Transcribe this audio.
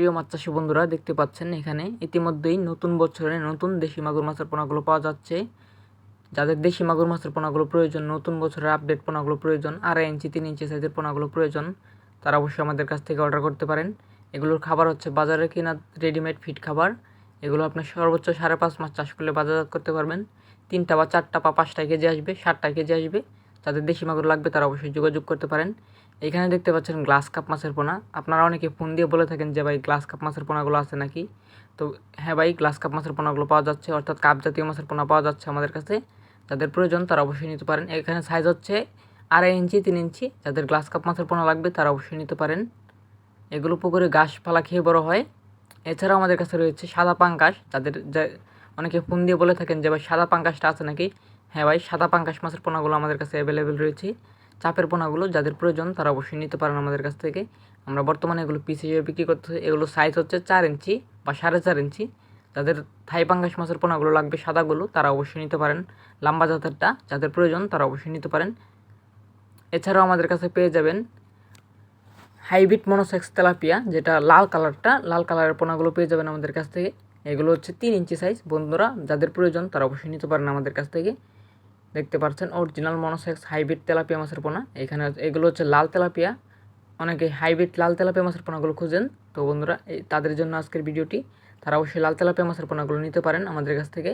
প্রিয় মাছ চাষি বন্ধুরা, দেখতে পাচ্ছেন এখানে ইতিমধ্যেই নতুন বছরে নতুন দেশি মাগুর মাছের পোনাগুলো পাওয়া যাচ্ছে। যাদের দেশি মাগুর মাছের পোনাগুলো প্রয়োজন, নতুন বছরের আপডেট পোনাগুলো প্রয়োজন, আড়াই ইঞ্চি, তিন ইঞ্চি সাইজের পোনাগুলো প্রয়োজন, তারা অবশ্যই আমাদের কাছ থেকে অর্ডার করতে পারেন। এগুলোর খাবার হচ্ছে বাজারে কিনা রেডিমেড ফিড খাবার। এগুলো আপনি সর্বোচ্চ সাড়ে পাঁচ মাস চাষ করলে বাজারজাত করতে পারবেন। তিনটা বা চারটা বা পাঁচটা কেজি আসবে ষাটটা কেজি আসবে। যাদের দেশি মাগুর লাগবে তারা অবশ্যই যোগাযোগ করতে পারেন। এখানে দেখতে পাচ্ছেন গ্লাস কাপ মাছের পোনা। আপনারা অনেকে ফোন দিয়ে বলে থাকেন যে ভাই গ্লাস কাপ মাছের পোনাগুলো আছে নাকি? তো হ্যাঁ ভাই, গ্লাস কাপ মাছের পোনাগুলো পাওয়া যাচ্ছে, অর্থাৎ কাপ জাতীয় মাছের পোনা পাওয়া যাচ্ছে আমাদের কাছে। যাদের প্রয়োজন তারা অবশ্যই নিতে পারেন। এখানে সাইজ হচ্ছে আড়াই ইঞ্চি, তিন ইঞ্চি। যাদের গ্লাস কাপ মাছের পোনা লাগবে তারা অবশ্যই নিতে পারেন। এগুলো পুকুরে গাছপালা খেয়ে বড় হয়। এছাড়াও আমাদের কাছে রয়েছে সাদা পাঙ্কাশ যাদের যা, অনেকে ফোন দিয়ে বলে থাকেন যে ভাই সাদা পাঙ্কাশটা আছে নাকি? হ্যাঁ ভাই, সাদা পাঙ্কাশ মাছের পোনাগুলো আমাদের কাছে অ্যাভেলেবেল রয়েছে। চাপের পোনাগুলো যাদের প্রয়োজন তারা অবশ্যই নিতে পারেন আমাদের কাছ থেকে। আমরা বর্তমানে এগুলো পিস হিসেবে বিক্রি করতে এগুলো সাইজ হচ্ছে চার ইঞ্চি বা সাড়ে চার ইঞ্চি। যাদের থাই পাঙ্গাস মাছের পোনাগুলো লাগবে সাদাগুলো তারা অবশ্যই নিতে পারেন। লম্বা জাতেরটা যাদের প্রয়োজন তারা অবশ্যই নিতে পারেন। এছাড়াও আমাদের কাছে পেয়ে যাবেন হাইব্রিড মনোসেক্স তেলাপিয়া, যেটা লাল কালারটা, লাল কালারের পোনাগুলো পেয়ে যাবেন আমাদের কাছ থেকে। এগুলো হচ্ছে তিন ইঞ্চি সাইজ বন্ধুরা, যাদের প্রয়োজন তারা অবশ্যই নিতে পারেন আমাদের কাছ থেকে। দেখতে পাচ্ছেন অরিজিনাল মনোসেক্স হাইব্রিড তেলাপিয়া মাছের পোনা। এখানে এগুলো হচ্ছে লাল তেলাপিয়া। অনেকে হাইব্রিড লাল তেলাপিয়া মাছের পোনাগুলো খুঁজেন। তো বন্ধুরা তাদের জন্য আজকের ভিডিওটি। তারা অবশ্যই লাল তেলাপিয়া মাছের পোনাগুলো নিতে পারেন আমাদের কাছ থেকে।